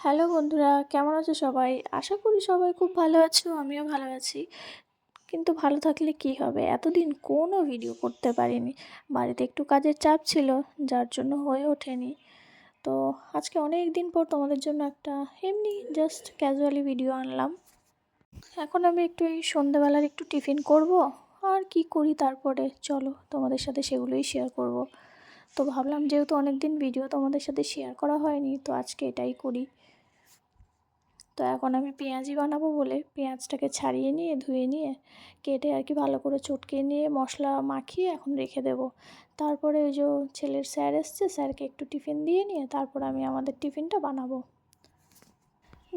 Hello বন্ধুরা, কেমন আছো সবাই? আশা করি সবাই খুব ভালো আছো, আমিও ভালো আছি। কিন্তু ভালো থাকলে কি হবে? এতদিন কোনো ভিডিও করতে পারিনি। বাড়িতে একটু কাজের চাপ ছিল, যার জন্য হয়ে ওঠেনি। তো আজকে অনেক দিন পর তোমাদের জন্য একটা এমনি জাস্ট ক্যাজুয়ালি ভিডিও আনলাম। এখন আমি একটু এই সন্ধ্যেবেলার একটু টিফিন করব, আর কি করি তারপরে? চলো, তোমাদের সাথে সেগুলোই শেয়ার করব। তো ভাবলাম যেহেতু অনেক দিন ভিডিও তোমাদের সাথে শেয়ার করা হয়নি, তো আজকে এটাই করি। তো এখন আমি পেঁয়াজি বানাবো বলে। পেঁয়াজটাকে ছাড়িয়ে নিয়ে, ধুয়ে নিয়ে, কেটে আর কি ভালো করে চটকে নিয়ে মশলা মাখিয়ে এখন রেখে দেব। তারপরে ওই যে ছেলের স্যার এসছে, স্যারকে একটু টিফিন দিয়ে নিয়ে তারপর আমি আমাদের টিফিনটা বানাবো।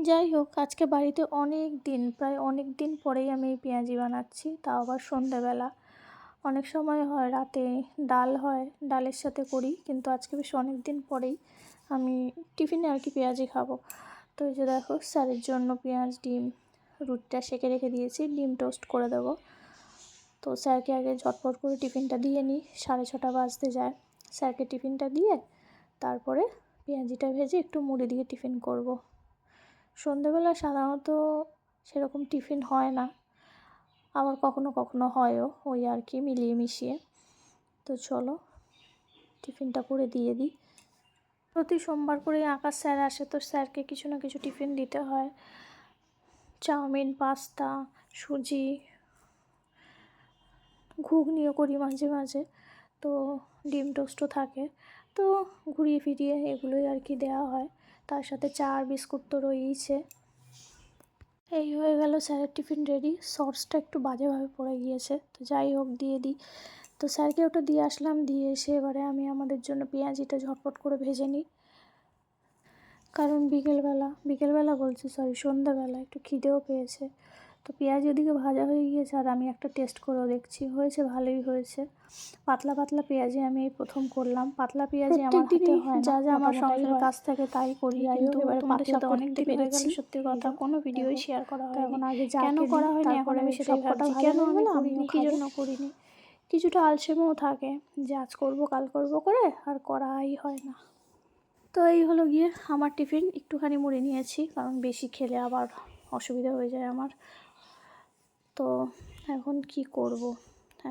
যাই হোক, আজকে বাড়িতে অনেক দিন, প্রায় অনেক দিন পরেই আমি এই পেঁয়াজি বানাচ্ছি, তাও আবার সন্ধেবেলা। অনেক সময় হয়, রাতে ডাল হয়, ডালের সাথে করি, কিন্তু আজকে বেশ অনেক দিন পরেই আমি টিফিনে আর কি পেঁয়াজি খাব। তো এই যে দেখো, স্যারের জন্য পেঁয়াজ, ডিম, রুটিটা সেঁকে রেখে দিয়েছি। ডিম টোস্ট করে দেবো। তো স্যারকে আগে ঝটপট করে টিফিনটা দিয়ে নিই। সাড়ে ছটা বাজতে যায়। স্যারকে টিফিনটা দিয়ে তারপরে পেঁয়াজিটা ভেজে একটু মুড়ি দিয়ে টিফিন করব। সন্ধেবেলা সাধারণত সেরকম টিফিন হয় না। আবার কখনো কখনো হয়ও, ওই আর কি, মিলিয়ে মিশিয়ে। তো চলো, টিফিনটা করে দিয়ে দিই। প্রতি সোমবার করে আঁকার স্যার আসে, তো স্যারকে কিছু না কিছু টিফিন দিতে হয়। চাউমিন, পাস্তা, সুজি, ঘুগনিও করি মাঝে মাঝে, তো ডিম টোস্টও থাকে। তো ঘুরিয়ে ফিরিয়ে এগুলোই আর কি দেওয়া হয়। তার সাথে চা আর বিস্কুট তো রয়েইছে। এই হয়ে গেল স্যারের টিফিন রেডি। সসটা একটু বাজেভাবে পড়ে গিয়েছে, তো যাই হোক, দিয়ে দিই। তো স্যারকে ওটা দিয়ে আসলাম দিয়ে এসে এবারে আমি আমাদের জন্য পেঁয়াজিটা ঝটপট করে ভেজে নিই। কারণ বিকেলবেলা বিকেলবেলা বলছি সরি সন্ধ্যাবেলা একটু খিদেও পেয়েছে। তো পেঁয়াজ ওদিকে ভাজা হয়ে গিয়েছে আর আমি একটা টেস্ট করেও দেখছি। হয়েছে ভালোই হয়েছে। পাতলা পাতলা পেঁয়াজি আমি এই প্রথম করলাম। পাতলা পেঁয়াজে আমার হাতে হয় যা যা আমার সংসারের কাজ থাকে তাই করি। কিন্তু এবারে তোমাদের সাথে অনেক দিন হয়ে গেল। সত্যি কথা। কোনো ভিডিওই শেয়ার করা হয় এখন আগে কেন করা হয়নি এখন আমি সেটাই ভাবছি কেন আমি কী জন্য করিনি? কিছুটা আলসেমিও থাকে যে আজ করব, কাল করব করে আর করাই হয় না। তো এই হলো গিয়ে আমার টিফিন, একটুখানি মুড়ে নিয়েছি কারণ বেশি খেলে আবার অসুবিধা হয়ে যায় আমার। তো এখন কি করব?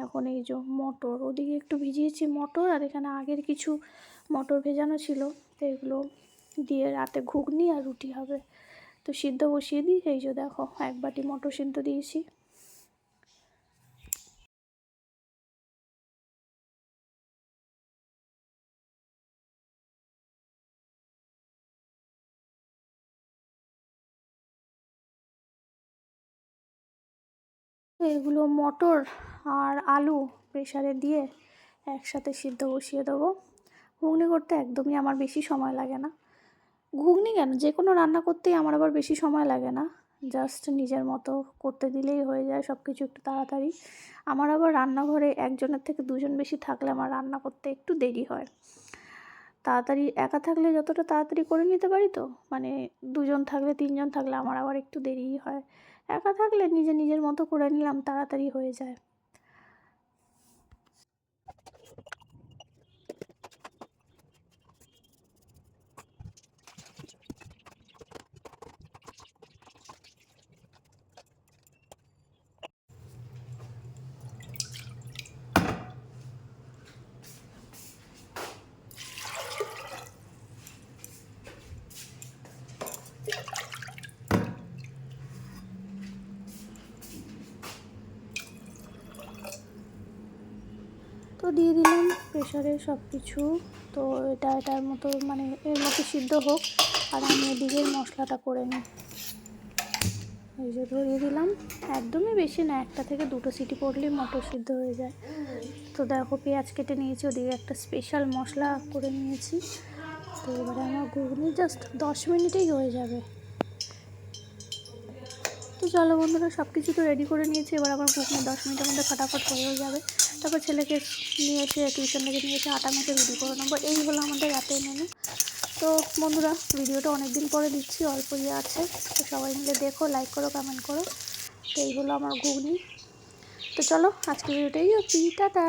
এখন এই যে মটর, ওদিকে একটু ভিজিয়েছি মটর আর এখানে আগের কিছু মটর ভেজানো ছিল, তো এগুলো দিয়ে রাতে ঘুগনি আর রুটি হবে। তো সিদ্ধ বসিয়ে দিই, এই যে দেখো, এক বাটি মটর সিদ্ধ দিয়েছি। এগুলো মটর আর আলু প্রেশারে দিয়ে একসাথে সিদ্ধ বসিয়ে দেবো। ঘুগনি করতে একদমই আমার বেশি সময় লাগে না। ঘুগনি কেন? যে কোনো রান্না করতেই আমার আবার বেশি সময় লাগে না। জাস্ট নিজের মতো করতে দিলেই হয়ে যায় সব কিছু একটু তাড়াতাড়ি। আমার আবার রান্নাঘরে একজনের থেকে দুজন বেশি থাকলে আমার রান্না করতে একটু দেরি হয়। তাড়াতাড়ি একা থাকলে যতটা তাড়াতাড়ি করে নিতে পারি তো? মানে দুজন থাকলে, তিনজন থাকলে আমার আবার একটু দেরিই হয়। একা থাকলে নিজে নিজের মতো করে নিলাম, তাড়াতাড়ি হয়ে যায়। তো দিয়ে দিলাম প্রেশারে সব কিছু। তো এটা, এটার মতো মানে এর মতো সিদ্ধ হোক। আর আমি এদিকে মশলাটা করে নিই। এই যে ধরিয়ে দিলাম। একদমই বেশি না, একটা থেকে দুটো সিটি পড়লেই মটর সিদ্ধ হয়ে যায়। তো দেখো পেঁয়াজ কেটে নিয়েছি, ওদিকে একটা স্পেশাল মশলা করে নিয়েছি। তো এবারে আমার ঘুগনি জাস্ট দশ মিনিটেই হয়ে যাবে। তো চলো বন্ধুরা সব কিছু তো রেডি করে নিয়েছি। এবার আমার ঘুগনি দশ মিনিটের মধ্যে ফটাফট হয়েও যাবে। তারপর ছেলেকে নিয়ে এসে টিউশন থেকে নিয়ে এসে আটা মেখে রেডি করে নেব। এই হলো আমাদের রাতের মেনু তো বন্ধুরা, ভিডিওটা অনেক দিন পরে দিচ্ছি অল্প ইয়ে আছে। তো সবাই মিলে দেখো লাইক করো কমেন্ট করো। তো এই হলো আমার ঘুগনি। তো চলো আজকে ভিডিওটাই অব্দি টাটা!